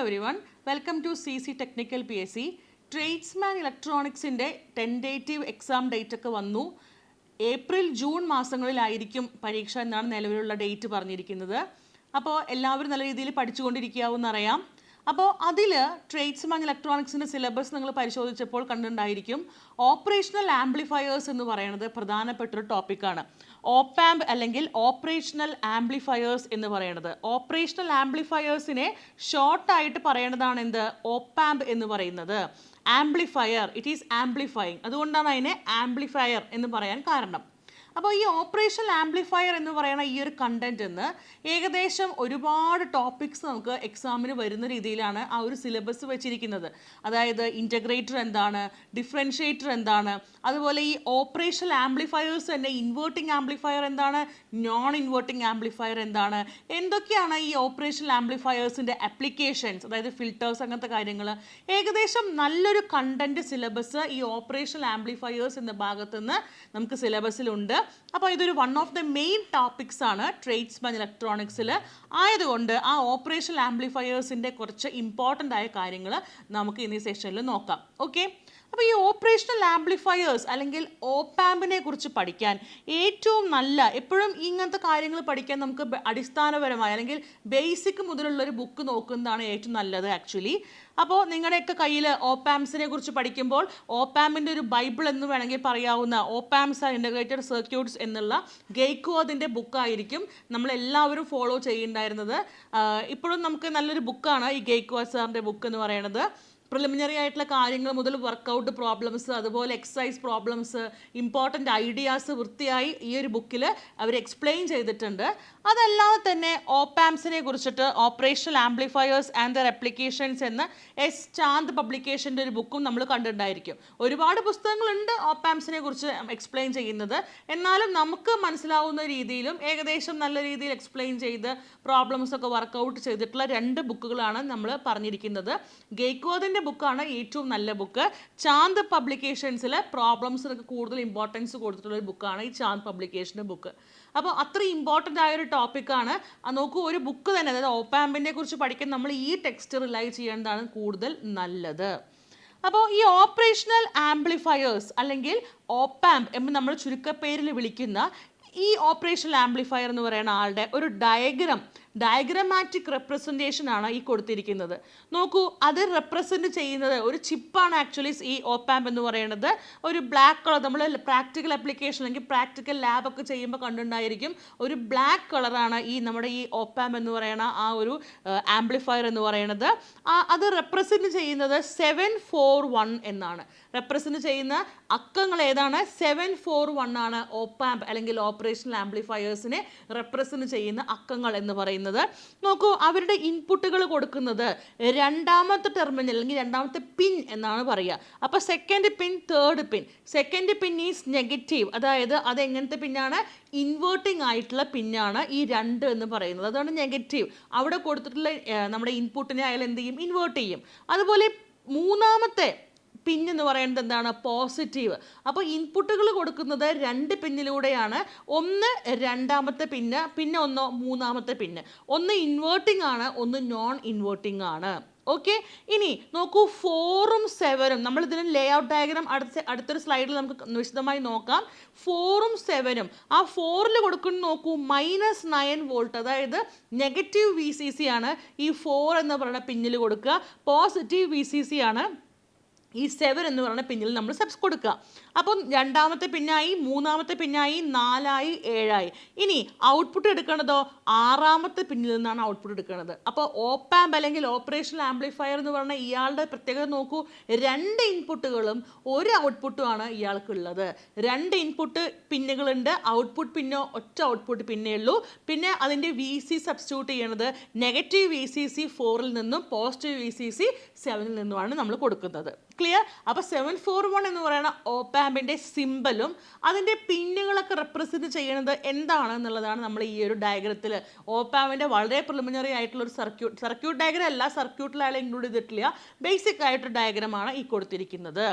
Everyone welcome to C C technical P S C tradesman ഇലക്ട്രോണിക്സിന്റെ tentative exam date ഒക്കെ വന്നു. April June മാസങ്ങളിലായിരിക്കും പരീക്ഷ എന്നാണ് നിലവിലുള്ള ഡേറ്റ് പറഞ്ഞിരിക്കുന്നത്. അപ്പോൾ എല്ലാവരും നല്ല രീതിയിൽ പഠിച്ചുകൊണ്ടിരിക്കാവുന്നറിയാം അപ്പോൾ അതിൽ ആൻഡ് ഇലക്ട്രോണിക്സിന്റെ സിലബസ് നിങ്ങൾ പരിശോധിച്ചപ്പോൾ കണ്ടിട്ടുണ്ടായിരിക്കും. ഓപ്പറേഷണൽ ആംപ്ലിഫയേഴ്സ് എന്ന് പറയുന്നത് പ്രധാനപ്പെട്ട ഒരു ടോപ്പിക്കാണ് ഓപ്പാമ്പ് അല്ലെങ്കിൽ ഓപ്പറേഷണൽ ആംപ്ലിഫയേഴ്സ് എന്ന് പറയുന്നത്. ഓപ്പറേഷണൽ ആംപ്ലിഫയേഴ്സിനെ ഷോർട്ടായിട്ട് പറയേണ്ടതാണ് എന്ത്? ഓപ്പാമ്പ് എന്ന് പറയുന്നത്. ആംപ്ലിഫയർ ഇറ്റ് ഈസ് ആംപ്ലിഫയിങ് അതുകൊണ്ടാണ് അതിനെ ആംപ്ലിഫയർ എന്ന് പറയാൻ കാരണം. അപ്പോൾ ഈ ഓപ്പറേഷൻ ആംപ്ലിഫയർ എന്ന് പറയുന്ന ഈ ഒരു കണ്ടന്റ് എന്ന് ഏകദേശം ഒരുപാട് ടോപ്പിക്സ് നമുക്ക് എക്സാമിന് വരുന്ന രീതിയിലാണ് ആ ഒരു സിലബസ് വെച്ചിരിക്കുന്നത്. അതായത് ഇന്റഗ്രേറ്റർ എന്താണ് ഡിഫറൻഷ്യേറ്റർ എന്താണ് അതുപോലെ ഈ ഓപ്പറേഷൻ ആംപ്ലിഫയേഴ്സ് തന്നെ ഇൻവേർട്ടിംഗ് ആംപ്ലിഫയർ എന്താണ് നോൺ ഇൻവേർട്ടിംഗ് ആംപ്ലിഫയർ എന്താണ് എന്തൊക്കെയാണ് ഈ ഓപ്പറേഷൻ ആംപ്ലിഫയേഴ്സിന്റെ അപ്ലിക്കേഷൻസ് അതായത് ഫിൽറ്റേഴ്സ് അങ്ങനത്തെ കാര്യങ്ങൾ. ഏകദേശം നല്ലൊരു കണ്ടന്റ് സിലബസ് ഈ ഓപ്പറേഷൻ ആംപ്ലിഫയേഴ്സ് എന്ന ഭാഗത്തുനിന്ന് നമുക്ക് സിലബസിലുണ്ട് അപ്പോൾ ഇതൊരു one of the main topics ആണ് ട്രേഡ്സ്മാൻ ഇലക്ട്രോണിക്സിൽ ആയതുകൊണ്ട് ആ ഓപ്പറേഷണൽ ആംപ്ലിഫയേഴ്സിന്റെ കുറച്ച് ഇമ്പോർട്ടന്റ് ആയ കാര്യങ്ങൾ നമുക്ക് ഇന്നീ സെഷനിൽ നോക്കാം. ഓക്കെ അപ്പോൾ ഈ ഓപ്പറേഷണൽ ആംപ്ലിഫയേഴ്സ് അല്ലെങ്കിൽ ഓപ്പാമ്പിനെ കുറിച്ച് പഠിക്കാൻ ഏറ്റവും നല്ല എപ്പോഴും ഇങ്ങനത്തെ കാര്യങ്ങൾ പഠിക്കാൻ നമുക്ക് അടിസ്ഥാനപരമായി അല്ലെങ്കിൽ ബേസിക് മുതലുള്ള ഒരു ബുക്ക് നോക്കുന്നതാണ് ഏറ്റവും നല്ലത് ആക്ച്വലി അപ്പോൾ നിങ്ങളുടെയൊക്കെ കയ്യിൽ ഓപ്പാംസിനെ കുറിച്ച് പഠിക്കുമ്പോൾ ഓപ്പാമ്പിന്റെ ഒരു ബൈബിൾ എന്ന് വേണമെങ്കിൽ പറയാവുന്ന ഓപ്പാംസ് ആൻഡ് ഇന്റഗ്രേറ്റഡ് സർക്യൂട്ട്സ് എന്നുള്ള ഗെയ്ക്കോദിന്റെ ബുക്കായിരിക്കും നമ്മളെല്ലാവരും ഫോളോ ചെയ്യുന്നുണ്ടായിരുന്നത്. ഇപ്പോഴും നമുക്ക് നല്ലൊരു ബുക്കാണ് ഈ ഗെയ്ക്കോ സാറിന്റെ ബുക്ക് എന്ന് പറയുന്നത്. പ്രിലിമിനറി ആയിട്ടുള്ള കാര്യങ്ങൾ മുതൽ വർക്കൗട്ട് പ്രോബ്ലംസ് അതുപോലെ എക്സസൈസ് പ്രോബ്ലംസ് ഇമ്പോർട്ടന്റ് ഐഡിയാസ് വൃത്തിയായി ഈ ഒരു ബുക്കിൽ അവർ എക്സ്പ്ലെയിൻ ചെയ്തിട്ടുണ്ട്. അതല്ലാതെ തന്നെ ഓപ്പാംസിനെ കുറിച്ചിട്ട് operational amplifiers and their applications എന്ന എസ് ചാന്ത് പബ്ലിക്കേഷന്റെ ഒരു ബുക്കും നമ്മൾ കണ്ടിട്ടുണ്ടായിരിക്കും. ഒരുപാട് പുസ്തകങ്ങളുണ്ട് ഓപ്പാംസിനെ കുറിച്ച് എക്സ്പ്ലെയിൻ ചെയ്യുന്നത്. എന്നാലും നമുക്ക് മനസ്സിലാവുന്ന രീതിയിലും ഏകദേശം നല്ല രീതിയിൽ എക്സ്പ്ലെയിൻ ചെയ്ത് പ്രോബ്ലംസ് ഒക്കെ വർക്കൗട്ട് ചെയ്തിട്ടുള്ള രണ്ട് ബുക്കുകളാണ് നമ്മൾ പറഞ്ഞിരിക്കുന്നത്. ഗെയ്ക്കോദിന്റെ ബുക്കാണ് ഏറ്റവും നല്ല ബുക്ക് ചാന്ത് പബ്ലിക്കേഷൻസിൽ പ്രോബ്ലംസിനൊക്കെ കൂടുതൽ ഇമ്പോർട്ടൻസ് കൊടുത്തിട്ടുള്ള ഒരു ബുക്കാണ് ഈ ചാന്ത് പബ്ലിക്കേഷന്റെ ബുക്ക് അപ്പോൾ അത്ര ഇമ്പോർട്ടന്റ് ആയ ഒരു ടോപ്പിക്കാണ് നോക്കൂ ഒരു ബുക്ക് തന്നെ അതായത് ഓപ്പാമ്പിനെ കുറിച്ച് പഠിക്കാൻ നമ്മൾ ഈ ടെക്സ്റ്റ് റിലൈ ചെയ്യേണ്ടതാണ് കൂടുതൽ നല്ലത്. അപ്പോൾ ഈ ഓപ്പറേഷണൽ ആംപ്ലിഫയേഴ്സ് അല്ലെങ്കിൽ ഓപ്പാമ്പ് എന്ന് നമ്മൾ ചുരുക്കപ്പേരിൽ വിളിക്കുന്ന ഈ ഓപ്പറേഷണൽ ആംപ്ലിഫയർ എന്ന് പറയുന്ന ആളുടെ ഒരു ഡയഗ്രാം ഡയഗ്രമാറ്റിക് റെപ്രസെന്റേഷൻ ആണ് ഈ കൊടുത്തിരിക്കുന്നത്. നോക്കൂ അത് റെപ്രസെന്റ് ചെയ്യുന്നത് ഒരു ചിപ്പാണ് ആക്ച്വലി ഈ ഓപ്പാമ്പ് എന്ന് പറയുന്നത്. ഒരു ബ്ലാക്ക് കളർ നമ്മൾ പ്രാക്ടിക്കൽ ആപ്ലിക്കേഷൻ അല്ലെങ്കിൽ പ്രാക്ടിക്കൽ ലാബൊക്കെ ചെയ്യുമ്പോൾ കണ്ടുണ്ടായിരിക്കും ഒരു ബ്ലാക്ക് കളറാണ് ഈ നമ്മുടെ ഈ ഓപ്പാമ്പ് എന്ന് പറയുന്ന ആ ഒരു ആംപ്ലിഫയർ എന്ന് പറയുന്നത്. അത് റെപ്രസെന്റ് ചെയ്യുന്നത് സെവൻ ഫോർ വൺ എന്നാണ്. റെപ്രസെന്റ് ചെയ്യുന്ന അക്കങ്ങൾ ഏതാണ്? സെവൻ ഫോർ വൺ ആണ് ഓപ്പാമ്പ് അല്ലെങ്കിൽ ഓപ്പറേഷണൽ ആംപ്ലിഫയേഴ്സിനെ റെപ്രസെന്റ് ചെയ്യുന്ന അക്കങ്ങൾ എന്ന് പറയുന്നത്. നോക്കൂ അവരുടെ ഇൻപുട്ടുകൾ കൊടുക്കുന്നത് രണ്ടാമത്തെ ടെർമിനൽ അല്ലെങ്കിൽ രണ്ടാമത്തെ പിൻ എന്നാണ് പറയുക. അപ്പോൾ second pin third pin second pin is negative അതായത് അത് എങ്ങനത്തെ പിന്നാണ് ഇൻവേർട്ടിംഗ് ആയിട്ടുള്ള പിന്നാണ് ഈ രണ്ട് എന്ന് പറയുന്നത്. അതാണ് നെഗറ്റീവ് അവിടെ കൊടുത്തിട്ടുള്ള നമ്മുടെ ഇൻപുട്ടിനെ അയാൾ എന്ത് ചെയ്യും? ഇൻവേർട്ട് ചെയ്യും. അതുപോലെ മൂന്നാമത്തെ പിൻ എന്ന് പറയുന്നത് എന്താണ്? പോസിറ്റീവ്. അപ്പോൾ ഇൻപുട്ടുകൾ കൊടുക്കുന്നത് രണ്ട് പിന്നിലൂടെയാണ്. ഒന്ന് രണ്ടാമത്തെ പിന്ന് പിന്നെ ഒന്നോ മൂന്നാമത്തെ പിന്ന് ഒന്ന് ഇൻവേർട്ടിംഗ് ആണ് ഒന്ന് നോൺ ഇൻവേർട്ടിംഗ് ആണ്. ഓക്കെ ഇനി നോക്കൂ ഫോറും സെവനും നമ്മൾ ഇതിന് ലേ ഔട്ട് ഡയഗ്രാം അടുത്ത അടുത്തൊരു സ്ലൈഡിൽ നമുക്ക് വിശദമായി നോക്കാം. ഫോറും സെവനും ആ ഫോറിൽ കൊടുക്കുന്ന നോക്കൂ മൈനസ് നയൻ വോൾട്ട് അതായത് നെഗറ്റീവ് വി സി സി ആണ് ഈ ഫോർ എന്ന് പറയുന്ന പിന്നിൽ കൊടുക്കുക. പോസിറ്റീവ് വി സി സി ആണ്. ഈ സെവൻ എന്ന് പറയുന്ന പിന്നിൽ നമ്മൾ സബ്സ് കൊടുക്കുക. അപ്പം രണ്ടാമത്തെ പിന്നായി മൂന്നാമത്തെ പിന്നായി നാലായി ഏഴായി. ഇനി ഔട്ട്പുട്ട് എടുക്കേണ്ടതോ ആറാമത്തെ പിന്നിൽ നിന്നാണ് ഔട്ട്പുട്ട് എടുക്കുന്നത് അപ്പോൾ ഓപ്പാമ്പ് അല്ലെങ്കിൽ ഓപ്പറേഷണൽ ആംപ്ലിഫയർ എന്ന് പറഞ്ഞ ഇയാളുടെ പ്രത്യേകത നോക്കൂ. രണ്ട് ഇൻപുട്ടുകളും ഒരു ഔട്ട്പുട്ടുമാണ് ഇയാൾക്കുള്ളത്. രണ്ട് ഇൻപുട്ട് പിന്നുകളുണ്ട്. ഔട്ട്പുട്ട് പിന്നോ ഒറ്റ ഔട്ട്പുട്ട് പിന്നേ ഉള്ളൂ. പിന്നെ അതിന്റെ വി സി സബ്സ്റ്റിറ്റ്യൂട്ട് ചെയ്യണത് നെഗറ്റീവ് വി സി സി ഫോറിൽ നിന്നും പോസിറ്റീവ് വി സി സി സെവനിൽ നിന്നുമാണ് നമ്മൾ കൊടുക്കുന്നത്. ക്ലിയർ അപ്പോൾ സെവൻ ഫോർ വൺ എന്ന് പറയുന്ന ഓപ്പാമ്പിന്റെ സിമ്പലും അതിന്റെ പിന്നുകളൊക്കെ റെപ്രസെന്റ് ചെയ്യുന്നത് എന്താണ് എന്നുള്ളതാണ് നമ്മൾ ഈ ഒരു ഡയഗ്രത്തിൽ ഓപ്പാമ്പിന്റെ വളരെ പ്രിലിമിനറി ആയിട്ടുള്ള ഒരു സർക്യൂട്ട് സർക്യൂട്ട് ഡയഗ്രം അല്ല സർക്യൂട്ടിൽ അയാൾ ഇൻക്ലൂഡ് ചെയ്തിട്ടില്ല. ബേസിക് ആയിട്ടൊരു ഡയഗ്രമാണ് ഈ കൊടുത്തിരിക്കുന്നത്.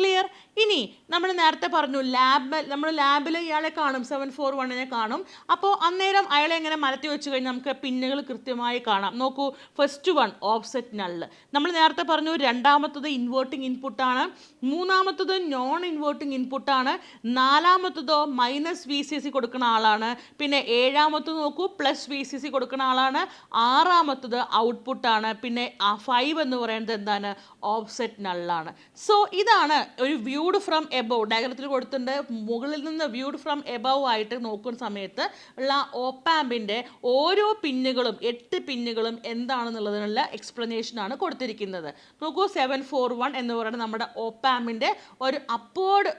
ക്ലിയർ ഇനി നമ്മൾ നേരത്തെ പറഞ്ഞു ലാബ് നമ്മൾ ലാബിൽ ഇയാളെ കാണും സെവൻ ഫോർ വണ്ണിനെ കാണും. അപ്പോൾ അന്നേരം അയാളെ എങ്ങനെ മലത്തി വെച്ച് കഴിഞ്ഞാൽ നമുക്ക് പിന്നുകൾ കൃത്യമായി കാണാം. നോക്കൂ ഫസ്റ്റ് വൺ ഓഫ്സെറ്റ് നള്ള് നമ്മൾ നേരത്തെ പറഞ്ഞു രണ്ടാമത്തത് ഇൻവേർട്ടിംഗ് ഇൻപുട്ടാണ് മൂന്നാമത്തത് നോൺ ഇൻവേർട്ടിംഗ് ഇൻപുട്ടാണ് നാലാമത്തതോ മൈനസ് വി സി സി കൊടുക്കുന്ന ആളാണ്. പിന്നെ ഏഴാമത്തത് നോക്കൂ പ്ലസ് വി സി സി കൊടുക്കുന്ന ആളാണ്. ആറാമത്തത് ഔട്ട്പുട്ടാണ് പിന്നെ ആ ഫൈവ് എന്ന് പറയുന്നത് എന്താണ്? ഓഫ്സെറ്റ് നള്ളാണ് സോ ഇതാണ് ഒരു വ്യൂഡ് ഫ്രം എബവ് ഡയഗ്രത്തിൽ കൊടുത്തിട്ടുണ്ട്. മുകളിൽ നിന്ന് വ്യൂഡ് ഫ്രം എബവ് ആയിട്ട് നോക്കുന്ന സമയത്ത് ഉള്ള ഓപ്പാമ്പിന്റെ ഓരോ പിന്നുകളും എട്ട് പിന്നുകളും എന്താണെന്നുള്ളതിനുള്ള എക്സ്പ്ലനേഷൻ ആണ് കൊടുത്തിരിക്കുന്നത്. നോക്കൂ സെവൻ ഫോർ വൺ എന്ന് പറയുന്നത് നമ്മുടെ ഓപ്പാമ്പിന്റെ ഒരു അപ്പോർഡ്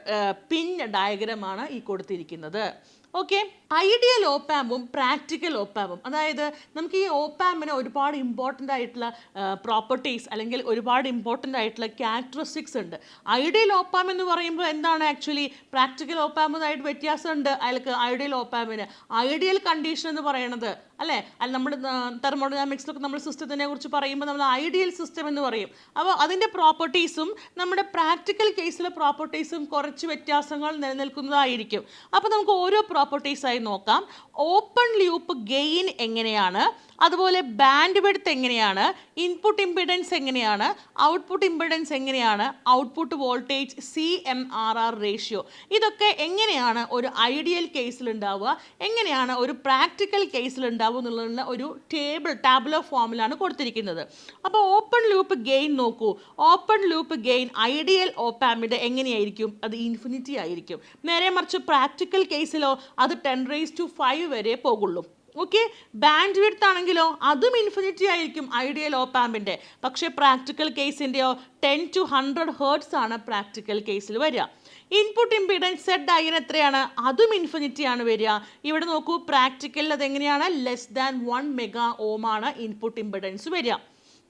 പിൻ ഡയഗ്രമാണ് ഈ കൊടുത്തിരിക്കുന്നത്. ഓക്കെ ഐഡിയൽ ഓപ്പാമ്പും പ്രാക്ടിക്കൽ ഓപ്പാമ്പും അതായത് നമുക്ക് ഈ ഓപ്പാമ്പിന് ഒരുപാട് ഇമ്പോർട്ടന്റ് ആയിട്ടുള്ള പ്രോപ്പർട്ടീസ് അല്ലെങ്കിൽ ഒരുപാട് ഇമ്പോർട്ടന്റ് ആയിട്ടുള്ള ക്യാരക്ടറിസ്റ്റിക്സ് ഉണ്ട്. ഐഡിയൽ ഓപ്പാം എന്ന് പറയുമ്പോൾ എന്താണ് ആക്ച്വലി പ്രാക്ടിക്കൽ ഓപ്പാമ്പുമായിട്ട് വ്യത്യാസമുണ്ട് അയാൾക്ക് ഐഡിയൽ ഓപ്പാമ്പിന് ഐഡിയൽ കണ്ടീഷൻ എന്ന് പറയുന്നത് അല്ലേ? അല്ല നമ്മൾ തെർമോഡൈനാമിക്സിലൊക്കെ നമ്മൾ സിസ്റ്റത്തിനെ കുറിച്ച് പറയുമ്പോൾ നമ്മൾ ഐഡിയൽ സിസ്റ്റം എന്ന് പറയും. അപ്പോൾ അതിന്റെ പ്രോപ്പർട്ടീസും നമ്മുടെ പ്രാക്ടിക്കൽ കേസിലെ പ്രോപ്പർട്ടീസും കുറച്ച് വ്യത്യാസങ്ങൾ നിലനിൽക്കുന്നതായിരിക്കും. അപ്പോൾ നമുക്ക് ഓരോ പ്രോപ്പർട്ടീസായി നോക്കാം. ഓപ്പൺ ലൂപ്പ് ഗെയിൻ എങ്ങനെയാണ്? അതുപോലെ ബാൻഡ് വിഡ്ത്ത് എങ്ങനെയാണ്? ഇൻപുട്ട് ഇമ്പിഡൻസ് എങ്ങനെയാണ്? ഔട്ട്പുട്ട് ഇമ്പിഡൻസ് എങ്ങനെയാണ്? Output voltage C M R R ratio ഇതൊക്കെ എങ്ങനെയാണ് ഒരു ഐഡിയൽ കേസിലുണ്ടാവുക എങ്ങനെയാണ് ഒരു പ്രാക്ടിക്കൽ കേസിൽ ഉണ്ടാവുക എന്നുള്ള ഒരു ടേബിൾ ടാബുലർ ഫോമിലാണ് കൊടുത്തിരിക്കുന്നത്. അപ്പോൾ ഓപ്പൺ ലൂപ്പ് ഗെയിൻ നോക്കൂ. ഓപ്പൺ ലൂപ്പ് ഗെയിൻ ഐഡിയൽ ഓപ്പാമിന്റെ എങ്ങനെയായിരിക്കും? അത് ഇൻഫിനിറ്റി ആയിരിക്കും. നേരെ മറിച്ച് പ്രാക്ടിക്കൽ കേസിലോ അത് ടെൻ റേസ് ടു ഫൈവ് വരെ പോകുള്ളൂ. ഓക്കെ ബാൻഡ് വിഡ്ത്ത് ആണെങ്കിലോ അതും ഇൻഫിനിറ്റി ആയിരിക്കും ഐഡിയൽ ഓപ്പാമ്പിന്റെ പക്ഷേ പ്രാക്ടിക്കൽ കേസിന്റെയോ ടെൻ ടു ഹൺഡ്രഡ് ഹേർട്സ് ആണ് പ്രാക്ടിക്കൽ കേസിൽ വരിക. ഇൻപുട്ട് ഇമ്പിഡൻസ് സെഡ് ആയിന് എത്രയാണ്? അതും ഇൻഫിനിറ്റി ആണ് വരിക. ഇവിടെ നോക്കൂ പ്രാക്ടിക്കലിൽ അതെങ്ങനെയാണ്? Less than one mega ohm ആണ് ഇൻപുട്ട് ഇമ്പിഡൻസ് വരിക.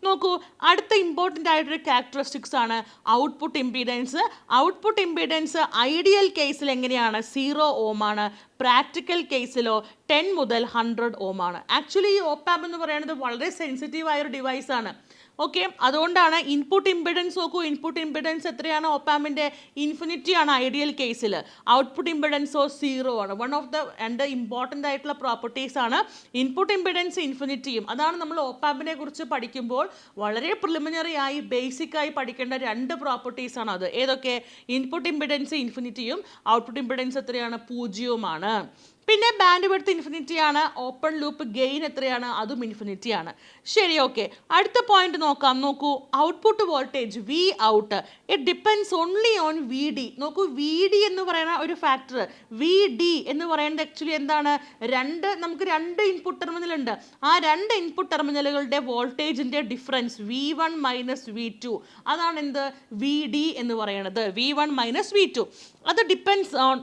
നോക്കൂ അടുത്ത ഇമ്പോർട്ടന്റ് ആയിട്ടൊരു ക്യാരക്ടറിസ്റ്റിക്സ് ആണ് output impedance output impedance ideal കേസിൽ എങ്ങനെയാണ്? സീറോ ഓം ആണ്. പ്രാക്ടിക്കൽ കേസിലോ ടെൻ മുതൽ ഹൺഡ്രഡ് ആണ്. ആക്ച്വലി ഈ ഓപ്പാം എന്ന് പറയുന്നത് വളരെ സെൻസിറ്റീവ് ആയ ഒരു ഡിവൈസ് ആണ്. ഓക്കെ അതുകൊണ്ടാണ് ഇൻപുട്ട് ഇമ്പിഡൻസ് നോക്കൂ. ഇൻപുട്ട് ഇമ്പിഡൻസ് എത്രയാണ്? ഒപ്പാമിന്റെ ഇൻഫിനിറ്റി ആണ് ഐഡിയൽ കേസിൽ ഔട്ട്പുട്ട് ഇമ്പിഡൻസോ സീറോ ആണ്. വൺ ഓഫ് ദ രണ്ട് ഇമ്പോർട്ടന്റ് ആയിട്ടുള്ള പ്രോപ്പർട്ടീസ് ആണ് ഇൻപുട്ട് ഇമ്പിഡൻസ് ഇൻഫിനിറ്റിയും അതാണ് നമ്മൾ ഒപ്പാമ്പിനെ കുറിച്ച് പഠിക്കുമ്പോൾ വളരെ പ്രിലിമിനറി ആയി ബേസിക് ആയി പഠിക്കേണ്ട രണ്ട് പ്രോപ്പർട്ടീസ് ആണ് അത്. ഏതൊക്കെ? ഇൻപുട്ട് ഇമ്പിഡൻസ് ഇൻഫിനിറ്റിയും ഔട്ട്പുട്ട് ഇമ്പിഡൻസ് എത്രയാണ്? പൂജ്യവുമാണ്. പിന്നെ ബാൻഡ് വിഡ്ത്ത് ഇൻഫിനിറ്റി ആണ്. ഓപ്പൺ ലൂപ്പ് ഗെയിൻ എത്രയാണ്? അതും ഇൻഫിനിറ്റി ആണ്. ശരി ഓക്കെ അടുത്ത പോയിന്റ് നോക്കാം. നോക്കൂ output voltage V out it depends only on V D നോക്കൂ വി ഡി എന്ന് പറയുന്ന ഒരു ഫാക്ടർ വി ഡി എന്ന് പറയുന്നത് ആക്ച്വലി എന്താണ്? രണ്ട് നമുക്ക് രണ്ട് ഇൻപുട്ട് ടെർമിനൽ ഉണ്ട്. ആ രണ്ട് ഇൻപുട്ട് ടെർമിനലുകളുടെ വോൾട്ടേജിന്റെ difference V one minus V two അതാണ് എന്ത് വി ഡി എന്ന് പറയുന്നത്. V one minus V two അത് depends on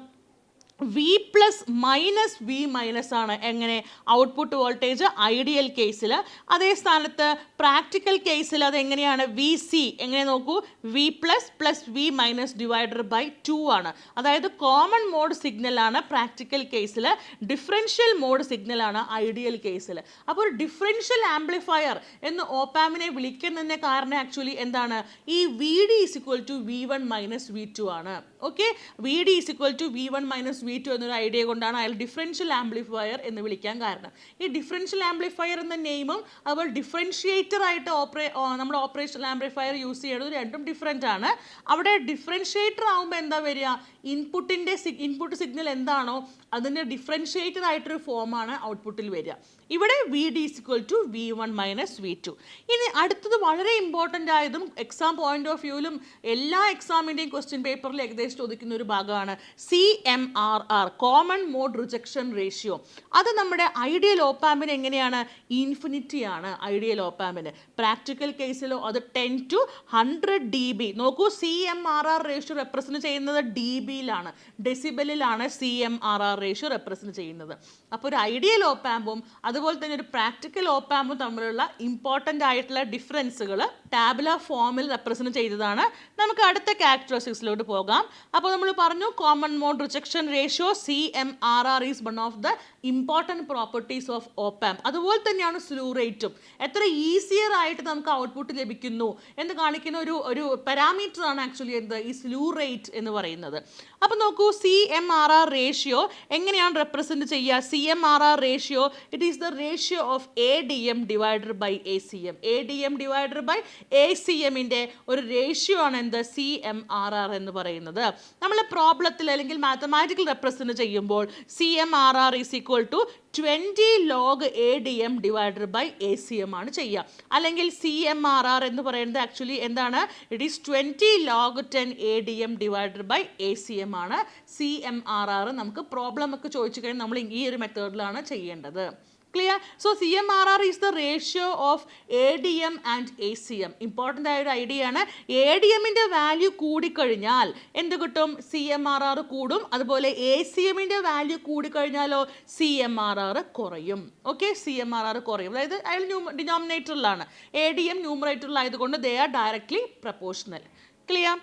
V plus minus V minus ആണ് എങ്ങനെ ഔട്ട്പുട്ട് വോൾട്ടേജ് ഐഡിയൽ കേസിൽ അതേ സ്ഥാനത്ത് പ്രാക്ടിക്കൽ കേസിൽ അത് എങ്ങനെയാണ് വി സി എങ്ങനെ നോക്കൂ? V plus plus V minus divider by two ആണ്. അതായത് കോമൺ മോഡ് സിഗ്നലാണ് പ്രാക്ടിക്കൽ കേസിൽ ഡിഫറൻഷ്യൽ മോഡ് സിഗ്നലാണ് ഐഡിയൽ കേസിൽ അപ്പോൾ ഒരു ഡിഫറൻഷ്യൽ ആംപ്ലിഫയർ എന്ന് ഓപ്പാമിനെ വിളിക്കുന്നതിന്റെ കാരണം ആക്ച്വലി എന്താണ്? ഈ V D is equal to V one minus V two ആണ്. Okay V D is equal to V one minus two എന്നൊരു ഐഡിയ കൊണ്ടാണ് അയാൾ ഡിഫറൻഷ്യൽ ആംപ്ലിഫയർ എന്ന് വിളിക്കാൻ കാരണം. ഈ ഡിഫറൻഷ്യൽ ആംപ്ലിഫയർ എന്ന നെയിമും അതുപോലെ ഡിഫറൻഷിയേറ്റർ ആയിട്ട് ഓപ്പറേ നമ്മുടെ ഓപ്പറേഷണൽ ആംപ്ലിഫയർ യൂസ് ചെയ്യുന്നത് രണ്ടും ഡിഫറെന്റ് ആണ്. അവിടെ ഡിഫറൻഷ്യേറ്റർ ആകുമ്പോൾ എന്താ വരിക? ഇൻപുട്ടിന്റെ ഇൻപുട്ട് സിഗ്നൽ എന്താണോ അതിന്റെ ഡിഫറൻഷിയേറ്റഡ് ആയിട്ടൊരു ഫോമാണ് ഔട്ട്പുട്ടിൽ വരിക. ഇവിടെ V D is to V one minus V two ഇനി അടുത്തത് വളരെ ഇമ്പോർട്ടന്റ് ആയതും എക്സാം പോയിന്റ് ഓഫ് വ്യൂവിലും എല്ലാ എക്സാമിന്റെയും ക്വസ്റ്റ്യൻ പേപ്പറിൽ ഏകദേശം ചോദിക്കുന്ന ഒരു ഭാഗമാണ് C M R R common mode rejection ratio അത് നമ്മുടെ ഐഡിയൽ ഓപ്പാമ്പിന് എങ്ങനെയാണ്? ഇൻഫിനിറ്റി ആണ് ഐഡിയൽ ഓപ്പാമ്പിന് പ്രാക്ടിക്കൽ കേസിലോ അത് ten to hundred D B നോക്കൂ C M R R ratio represent ചെയ്യുന്നത് ഡി ബിയിലാണ് ഡെസിബലിലാണ് C M R R ratio represent ചെയ്യുന്നത്. അപ്പോൾ ഒരു ഐഡിയൽ ഓപ്പാമ്പും അതുപോലെ തന്നെ ഒരു പ്രാക്ടിക്കൽ ഓപ്പാമ്പും തമ്മിലുള്ള ഇമ്പോർട്ടന്റ് ആയിട്ടുള്ള ഡിഫറൻസുകൾ ടാബുല ഫോമിൽ റെപ്രസെന്റ് ചെയ്തതാണ്. നമുക്ക് അടുത്ത ക്യാരക്ടറിസ്റ്റിക്സിലോട്ട് പോകാം. അപ്പോൾ നമ്മൾ പറഞ്ഞു common mode rejection ratio C M R R is one of the important properties of op amp അതുപോലെ തന്നെയാണ് സ്ലൂ റേറ്റും എത്ര ഈസിയർ ആയിട്ട് നമുക്ക് ഔട്ട്പുട്ട് ലഭിക്കുന്നു എന്ന് കാണിക്കുന്ന ഒരു ഒരു പാരാമീറ്റർ ആണ് ആക്ച്വലി എന്ത്? ഈ സ്ലൂ റേറ്റ് എന്ന് പറയുന്നത്. അപ്പോൾ നോക്കൂ C M R R ratio എങ്ങനെയാണ് റെപ്രസെന്റ് ചെയ്യുക? C M R R ratio it is the ratio of A D M divided by A C M A D M divided by A C എമ്മിന്റെ ഒരു ratio ആണ് എന്ത്? C M R R എന്ന് പറയുന്നത്. നമ്മൾ പ്രോബ്ലത്തിൽ അല്ലെങ്കിൽ മാത്തമാറ്റിക്കൽ റെപ്രസെന്റ് ചെയ്യുമ്പോൾ C M R R is equal to twenty log A D M divided by A C M ആണ് ചെയ്യുക. അല്ലെങ്കിൽ സി എം ആർ ആർ എന്ന് പറയുന്നത് ആക്ച്വലി എന്താണ്? It is twenty log ten A D M divided by A C M ആണ്. C M R R നമുക്ക് problem ഒക്കെ ചോദിച്ചു കഴിഞ്ഞാൽ നമ്മൾ ഈ ഒരു മെത്തേഡിലാണ് ചെയ്യേണ്ടത്. Clear so C M R R is the ratio of A D M and A C M important ആയ ഒരു ഐഡിയ ആണ് എ ഡി എമ്മിന്റെ വാല്യൂ കൂടിക്കഴിഞ്ഞാൽ എന്ത് കിട്ടും? സി എം ആർ ആർ കൂടും. അതുപോലെ എ സി എമ്മിന്റെ വാല്യൂ കൂടിക്കഴിഞ്ഞാലോ സി എം ആർ ആർ കുറയും. Okay C M R R കുറയും. അതായത് അയാൾ ന്യൂ ഡിനോമിനേറ്ററിലാണ് A D M ന്യൂമറേറ്ററിലായതുകൊണ്ട് they are directly proportional clear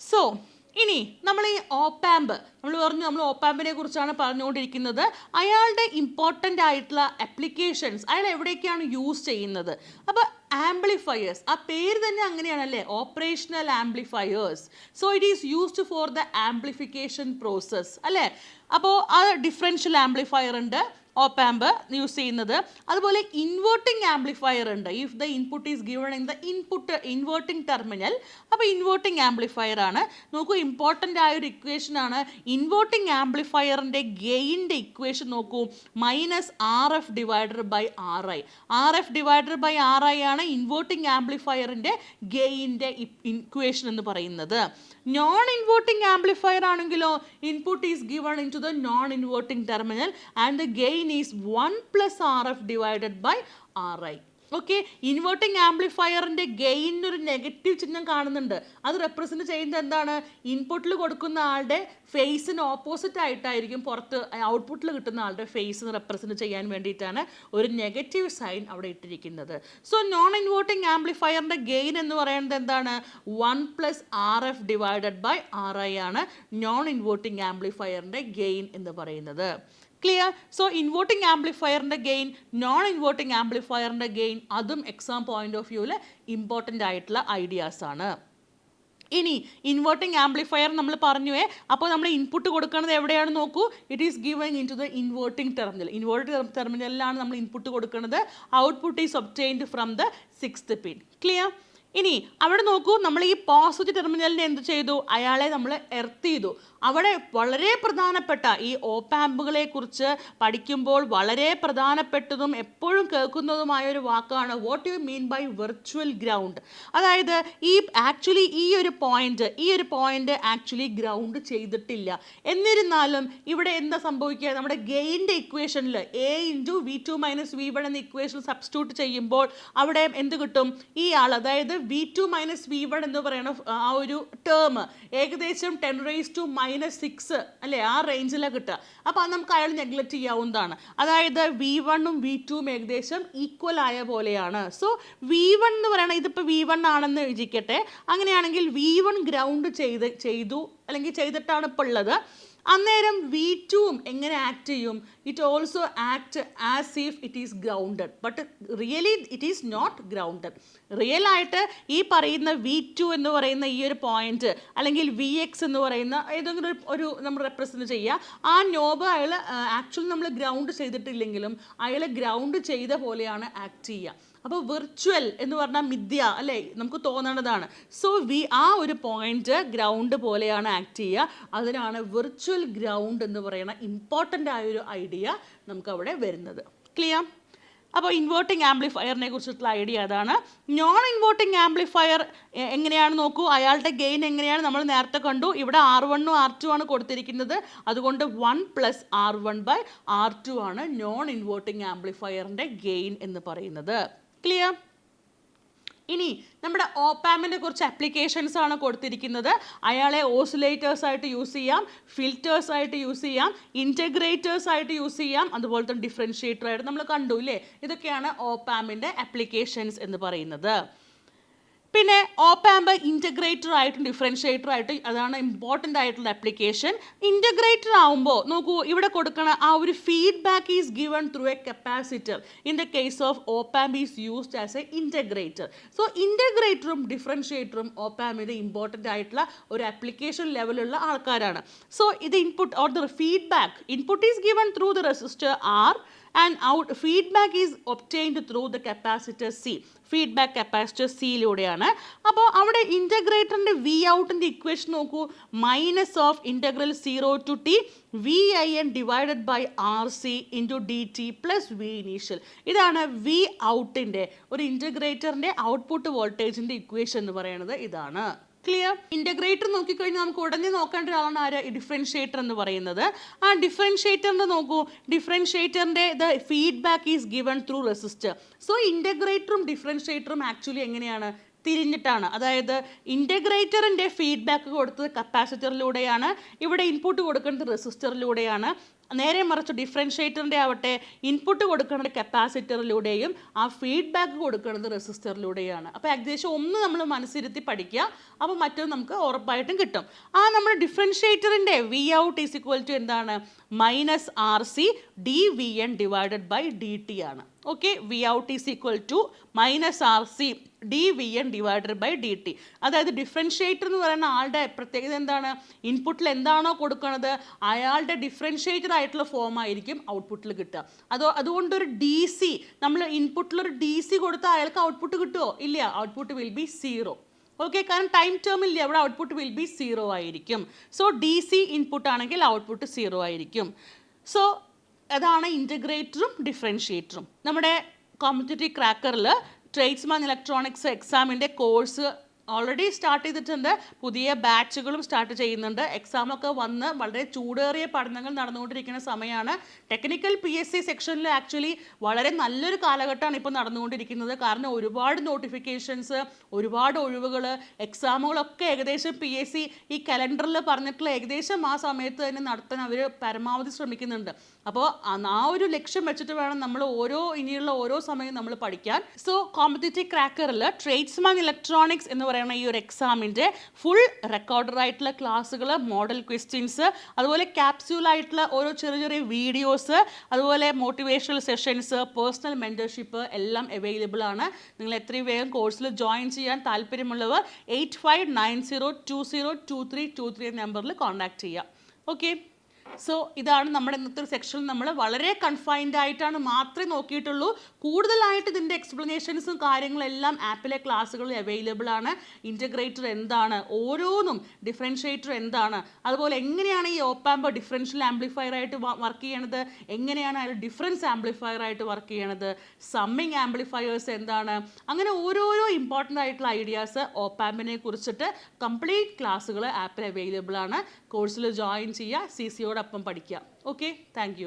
so ഇനി നമ്മൾ ഈ ഓപ്പാമ്പ് നമ്മൾ പറഞ്ഞു നമ്മൾ ഓപ്പാമ്പിനെ കുറിച്ചാണ് പറഞ്ഞുകൊണ്ടിരിക്കുന്നത്. അയാളുടെ ഇമ്പോർട്ടന്റ് ആയിട്ടുള്ള അപ്ലിക്കേഷൻസ് അയാൾ എവിടെയൊക്കെയാണ് യൂസ് ചെയ്യുന്നത്? അപ്പോൾ ആംപ്ലിഫയേഴ്സ് ആ പേര് തന്നെ അങ്ങനെയാണല്ലേ? Operational amplifiers so it is used for the amplification process അല്ലേ? അപ്പോൾ ആ ഡിഫറൻഷ്യൽ ആംപ്ലിഫയർ ഉണ്ട്. ഓപ്പാമ്പ് യൂസ് ചെയ്യുന്നത്. അതുപോലെ ഇൻവേർട്ടിംഗ് ആംപ്ലിഫയർ ഉണ്ട്. If the input is given in the input inverting terminal അപ്പോൾ ഇൻവേർട്ടിംഗ് ആംപ്ലിഫയർ ആണ്. നോക്കൂ ഇമ്പോർട്ടന്റ് ആയ ഒരു ഇക്വേഷൻ ആണ്. ഇൻവേർട്ടിംഗ് ആംപ്ലിഫയറിന്റെ ഗെയിന്റെ ഇക്വേഷൻ നോക്കൂ. Minus R F divided by R I R F divided by R I ആണ് ഇൻവേർട്ടിംഗ് ആംപ്ലിഫയറിന്റെ ഗെയിന്റെ ഇക്വേഷൻ എന്ന് പറയുന്നത്. നോൺ ഇൻവേർട്ടിംഗ് ആംപ്ലിഫയർ ആണെങ്കിലോ input is given into the non inverting terminal and the gain is one plus R F divided by R I okay inverting ആംപ്ലിഫയറിന്റെ ഗെയിനൊരു negative ചിഹ്നം കാണുന്നുണ്ട്. അത് റെപ്രസെന്റ് ചെയ്യുന്നത് എന്താണ്? ഇൻപുട്ടിൽ കൊടുക്കുന്ന ആളുടെ ഫേസിന് ഓപ്പോസിറ്റ് ആയിട്ടായിരിക്കും പുറത്ത് ഔട്ട്പുട്ടിൽ കിട്ടുന്ന ആളുടെ ഫേസ് റെപ്രസെന്റ് ചെയ്യാൻ വേണ്ടിയിട്ടാണ് ഒരു നെഗറ്റീവ് സൈൻ അവിടെ ഇട്ടിരിക്കുന്നത്. സോ നോൺ ഇൻവേർട്ടിംഗ് ആംപ്ലിഫയറിന്റെ ഗെയിൻ എന്ന് പറയുന്നത് എന്താണ്? One plus R F divided by R I ആണ് നോൺ ഇൻവേർട്ടിംഗ് ആംപ്ലിഫയറിന്റെ ഗെയിൻ എന്ന് പറയുന്നത്. ക്ലിയർ സോ ഇൻവേർട്ടിംഗ് ആംപ്ലിഫയറിന്റെ ഗെയിൻ നോൺ ഇൻവേർട്ടിംഗ് ആംപ്ലിഫയറിന്റെ ഗെയിൻ അതും എക്സാം പോയിന്റ് ഓഫ് വ്യൂവിൽ ഇമ്പോർട്ടന്റ് ആയിട്ടുള്ള ഐഡിയാസ് ആണ്. ഇനി ഇൻവേർട്ടിംഗ് ആംപ്ലിഫയർ നമ്മൾ പറഞ്ഞുവേ അപ്പോൾ നമ്മൾ ഇൻപുട്ട് കൊടുക്കുന്നത് എവിടെയാണ് നോക്കൂ? It is given in to the inverting terminal inverting ടെർമിനലിലാണ് നമ്മൾ ഇൻപുട്ട് കൊടുക്കുന്നത്. Output is obtained from the sixth pin clear ഇനി അവിടെ നോക്കൂ നമ്മൾ ഈ പോസിറ്റീവ് ടെർമിനലിനെ എന്ത് ചെയ്തു? അയാളെ നമ്മൾ എർത്ത് ചെയ്തു. അവിടെ വളരെ പ്രധാനപ്പെട്ട ഈ ഓപ്പാമ്പുകളെ കുറിച്ച് പഠിക്കുമ്പോൾ വളരെ പ്രധാനപ്പെട്ടതും എപ്പോഴും കേൾക്കുന്നതുമായ ഒരു വാക്കാണ് what you mean by virtual ground അതായത് ഈ ആക്ച്വലി ഈ ഒരു പോയിന്റ് ഈ ഒരു പോയിന്റ് ആക്ച്വലി ഗ്രൗണ്ട് ചെയ്തിട്ടില്ല. എന്നിരുന്നാലും ഇവിടെ എന്താ സംഭവിക്കുക? നമ്മുടെ ഗെയിന്റെ ഇക്വേഷനിൽ A into V two minus V one എന്ന ഇക്വേഷൻ സബ്സ്റ്റിറ്റ്യൂട്ട് ചെയ്യുമ്പോൾ അവിടെ എന്ത് കിട്ടും? ഈ ആൾ അതായത് V two minus V one എന്ന് പറയുന്ന ആ ഒരു ടേം ഏകദേശം ten raise to minus six അല്ലേ? ആ റേഞ്ചിലാണ് കിട്ടുക. അപ്പോൾ അത് നമുക്ക് അയാൾ നെഗ്ലക്റ്റ് ചെയ്യാവുന്നതാണ്. അതായത് വി വണ്ണും വി ടുവും ഏകദേശം ഈക്വൽ ആയ പോലെയാണ്. സോ വി വൺ എന്ന് പറയുന്നത് ഇതിപ്പോൾ വി വൺ ആണെന്ന് വിചിക്കട്ടെ അങ്ങനെയാണെങ്കിൽ വി വൺ ഗ്രൗണ്ട് ചെയ്ത് ചെയ്തു അല്ലെങ്കിൽ ചെയ്തിട്ടാണ് ഇപ്പോൾ ഉള്ളത്. അന്നേരം വി ടുവും എങ്ങനെ ആക്ട് ചെയ്യും? It also act as if it is grounded but really it is not grounded real ആയിട്ട് ഈ പറയുന്ന വി ടു എന്ന് പറയുന്ന ഈ ഒരു പോയിന്റ് അല്ലെങ്കിൽ വി എക്സ് എന്ന് പറയുന്ന ഏതെങ്കിലും ഒരു ഒരു നമ്മൾ റെപ്രസെന്റ് ചെയ്യുക. ആ നോബ് അയാൾ ആക്ച്വലി നമ്മൾ ഗ്രൗണ്ട് ചെയ്തിട്ടില്ലെങ്കിലും അയാൾ ഗ്രൗണ്ട് ചെയ്ത പോലെയാണ് ആക്ട് ചെയ്യുക. അപ്പോൾ വെർച്വൽ എന്ന് പറഞ്ഞാൽ മിഥ്യ അല്ലേ? നമുക്ക് തോന്നേണ്ടതാണ്. സോ വി ആ ഒരു പോയിന്റ് ഗ്രൗണ്ട് പോലെയാണ് ആക്ട് ചെയ്യുക. അതിനാണ് വെർച്വൽ ഗ്രൗണ്ട് എന്ന് പറയുന്ന ഇമ്പോർട്ടന്റ് ആയൊരു ഐഡിയ നമുക്കവിടെ വരുന്നത്. ക്ലിയർ അപ്പോൾ ഇൻവേർട്ടിംഗ് ആംപ്ലിഫയറിനെ കുറിച്ചിട്ടുള്ള ഐഡിയ അതാണ്. നോൺ ഇൻവേർട്ടിംഗ് ആംപ്ലിഫയർ എങ്ങനെയാണ് നോക്കൂ? അയാളുടെ ഗെയിൻ എങ്ങനെയാണ്? നമ്മൾ നേരത്തെ കണ്ടു. ഇവിടെ ആർ വണ്ണും ആർ ടു ആണ് കൊടുത്തിരിക്കുന്നത്. അതുകൊണ്ട് one plus R one by R two ആണ് നോൺ ഇൻവേർട്ടിംഗ് ആംപ്ലിഫയറിന്റെ ഗെയിൻ എന്ന് പറയുന്നത്. ക്ലിയർ ഇനി നമ്മുടെ ഓപ്പാമിന്റെ കുറച്ച് ആപ്ലിക്കേഷൻസ് ആണ് കൊടുത്തിരിക്കുന്നത്. അയാളെ ഓസിലേറ്റേഴ്സ് ആയിട്ട് യൂസ് ചെയ്യാം ഫിൽറ്റേഴ്സ് ആയിട്ട് യൂസ് ചെയ്യാം ഇന്റഗ്രേറ്റേഴ്സ് ആയിട്ട് യൂസ് ചെയ്യാം. അതുപോലെ തന്നെ ഡിഫറൻഷ്യേറ്റർ ആയിട്ട് നമ്മൾ കണ്ടു ഇല്ലേ? ഇതൊക്കെയാണ് ഓപ്പാമിന്റെ ആപ്ലിക്കേഷൻസ് എന്ന് പറയുന്നത്. പിന്നെ ഓപ്പാമ്പ് ഇന്റഗ്രേറ്റർ ആയിട്ടും ഡിഫറൻഷ്യേറ്റർ ആയിട്ട് അതാണ് ഇമ്പോർട്ടന്റ് ആയിട്ടുള്ള ആപ്ലിക്കേഷൻ ഇന്റഗ്രേറ്റർ ആവുമ്പോൾ നോക്കൂ ഇവിടെ കൊടുക്കണ ആ ഒരു feedback is given through a capacitor in the case of op amp is used as a integrator so ഇന്റഗ്രേറ്ററും ഡിഫറൻഷ്യേറ്ററും ഓപ്പാമ്പിന്റെ ഇമ്പോർട്ടന്റ് ആയിട്ടുള്ള ഒരു ആപ്ലിക്കേഷൻ ലെവലുള്ള ആൾക്കാരാണ്. സോ ഇത് input or the feedback input is given through the resistor R and out feedback is obtained through the capacitor C feedback capacitor സിയിലൂടെയാണ് അപ്പോൾ അവിടെ ഇന്റഗ്രേറ്ററിന്റെ വി ഔട്ടിന്റെ ഇക്വേഷൻ നോക്കൂ. Minus of integral zero to T V I N divided by R C into D T plus V initial ഇതാണ് V ഔട്ടിന്റെ ഒരു ഇന്റഗ്രേറ്ററിന്റെ output വോൾട്ടേജിന്റെ ഇക്വേഷൻ എന്ന് പറയുന്നത് ഇതാണ്. ക്ലിയർ ഇന്റഗ്രേറ്റർ നോക്കിക്കഴിഞ്ഞാൽ നമുക്ക് ഉടനെ നോക്കേണ്ട ഒരാളാണ് ആര്? ഡിഫറൻഷ്യേറ്റർ എന്ന് പറയുന്നത്. ആ ഡിഫറൻഷ്യേറ്ററിന്റെ നോക്കൂ. ഡിഫറൻഷ്യേറ്ററിന്റെ the feedback is given through resistor so ഇന്റഗ്രേറ്ററും ഡിഫറൻഷ്യേറ്ററും ആക്ച്വലി എങ്ങനെയാണ്? തിരിഞ്ഞിട്ടാണ്. അതായത് ഇന്റഗ്രേറ്ററിന്റെ ഫീഡ്ബാക്ക് കൊടുത്തത് കപ്പാസിറ്ററിലൂടെയാണ് ഇവിടെ ഇൻപുട്ട് കൊടുക്കേണ്ടത് റെസിസ്റ്ററിലൂടെയാണ് നേരെ മറിച്ച് ഡിഫറൻഷ്യേറ്ററിന്റെ ആവട്ടെ ഇൻപുട്ട് കൊടുക്കുന്നത് കപ്പാസിറ്ററിലൂടെയും ആ ഫീഡ്ബാക്ക് കൊടുക്കുന്നത് റെസിസ്റ്ററിലൂടെയാണ് അപ്പോൾ ഏകദേശം ഒന്ന് നമ്മൾ മനസ്സിരുത്തി പഠിക്കുക. അപ്പോൾ മറ്റൊന്ന് നമുക്ക് ഉറപ്പായിട്ടും കിട്ടും. ആ നമ്മുടെ ഡിഫറൻഷ്യേറ്ററിന്റെ V out is equal to എന്താണ്? Minus R C D V N divided by D T ആണ്. Okay V out is equal to minus R C D V N divided by D T അതായത് differentiator എന്ന് പറയുന്ന ആളുടെ പ്രത്യേകത എന്താണ്? ഇൻപുട്ടിൽ എന്താണോ കൊടുക്കുന്നത് അയാളുടെ ഡിഫറൻഷ്യേറ്റഡ് ആയിട്ടുള്ള ഫോം ആയിരിക്കും ഔട്ട്പുട്ടിൽ കിട്ടുക. അതോ അതുകൊണ്ടൊരു ഡി സി നമ്മൾ ഇൻപുട്ടിൽ ഒരു ഡി സി കൊടുത്താൽ അയാൾക്ക് ഔട്ട്പുട്ട് കിട്ടുമോ ഇല്ല output will be zero okay കാരണം ടൈം ടേം ഇല്ല അവിടെ ഔട്ട്പുട്ട് വിൽ ബി സീറോ ആയിരിക്കും. സോ ഡി സി ഇൻപുട്ട് ആണെങ്കിൽ ഔട്ട്പുട്ട് സീറോ ആയിരിക്കും. സോ അതാണ് ഇന്റഗ്രേറ്ററും ഡിഫറൻഷ്യേറ്ററും നമ്മുടെ കോമ്പറ്റേറ്റീവ് ക്രാക്കറിൽ ട്രേഡ്സ്മാൻ ഇലക്ട്രോണിക്സ് എക്സാമിന്റെ കോഴ്സ് ഓൾറെഡി സ്റ്റാർട്ട് ചെയ്തിട്ടുണ്ട്. പുതിയ ബാച്ചുകളും സ്റ്റാർട്ട് ചെയ്യുന്നുണ്ട്. എക്സാമൊക്കെ വന്ന് വളരെ ചൂടേറിയ പഠനങ്ങൾ നടന്നുകൊണ്ടിരിക്കുന്ന സമയമാണ് ടെക്നിക്കൽ പി എസ് സി സെക്ഷനിൽ ആക്ച്വലി വളരെ നല്ലൊരു കാലഘട്ടമാണ് ഇപ്പോൾ നടന്നുകൊണ്ടിരിക്കുന്നത്. കാരണം ഒരുപാട് നോട്ടിഫിക്കേഷൻസ് ഒരുപാട് ഒഴിവുകൾ എക്സാമുകളൊക്കെ ഏകദേശം പി എസ് സി ഈ കലണ്ടറിൽ പറഞ്ഞിട്ടുള്ള ഏകദേശം ആ സമയത്ത് തന്നെ നടത്താൻ അവർ പരമാവധി ശ്രമിക്കുന്നുണ്ട്. അപ്പോൾ ആ ഒരു ലക്ഷ്യം വെച്ചിട്ട് വേണം നമ്മൾ ഓരോ ഇനിയുള്ള ഓരോ സമയം നമ്മൾ പഠിക്കാൻ. സോ കോമ്പറ്റേറ്റീവ് ക്രാക്കറിൽ ട്രേഡ്സ്മാൻ ഇലക്ട്രോണിക്സ് എന്ന് പറയുന്ന ഈ ഒരു എക്സാമിന്റെ ഫുൾ റെക്കോർഡർ ആയിട്ടുള്ള ക്ലാസ്സുകൾ മോഡൽ ക്വസ്റ്റ്യൻസ് അതുപോലെ ക്യാപ്സ്യൂൾ ആയിട്ടുള്ള ഓരോ ചെറിയ ചെറിയ വീഡിയോസ് അതുപോലെ മോട്ടിവേഷണൽ സെഷൻസ് പേഴ്സണൽ മെന്റർഷിപ്പ് എല്ലാം അവൈലബിൾ ആണ്. നിങ്ങൾ എത്രയും വേഗം കോഴ്സിൽ ജോയിൻ ചെയ്യാൻ താല്പര്യമുള്ളവർ eight five nine zero two zero two three two three നമ്പറിൽ കോൺടാക്ട് ചെയ്യാം. ഓക്കെ സോ ഇതാണ് നമ്മുടെ ഇന്നത്തെ ഒരു സെക്ഷൻ നമ്മൾ വളരെ കൺഫൈൻഡ് ആയിട്ടാണ് മാത്രമേ നോക്കിയിട്ടുള്ളൂ. കൂടുതലായിട്ട് ഇതിന്റെ എക്സ്പ്ലനേഷൻസും കാര്യങ്ങളെല്ലാം ആപ്പിലെ ക്ലാസ്സുകളിൽ അവൈലബിൾ ആണ്. ഇന്റഗ്രേറ്റർ എന്താണ്? ഓരോന്നും ഡിഫറൻഷ്യേറ്റർ എന്താണ്? അതുപോലെ എങ്ങനെയാണ് ഈ ഓപ്പാമ്പ് ഡിഫറൻഷ്യൽ ആംപ്ലിഫയർ ആയിട്ട് വർക്ക് ചെയ്യണത്? എങ്ങനെയാണ് അതിൽ ഡിഫറൻസ് ആംപ്ലിഫയർ ആയിട്ട് വർക്ക് ചെയ്യണത്? സമ്മിങ് ആംപ്ലിഫയേഴ്സ് എന്താണ്? അങ്ങനെ ഓരോരോ ഇമ്പോർട്ടന്റ് ആയിട്ടുള്ള ഐഡിയാസ് ഓപ്പാമ്പിനെ കുറിച്ചിട്ട് കംപ്ലീറ്റ് ക്ലാസ്സുകൾ ആപ്പിൽ അവൈലബിൾ ആണ്. കോഴ്സിൽ ജോയിൻ ചെയ്യുക സി സിയോടൊപ്പം പഠിക്കുക ഓക്കെ താങ്ക്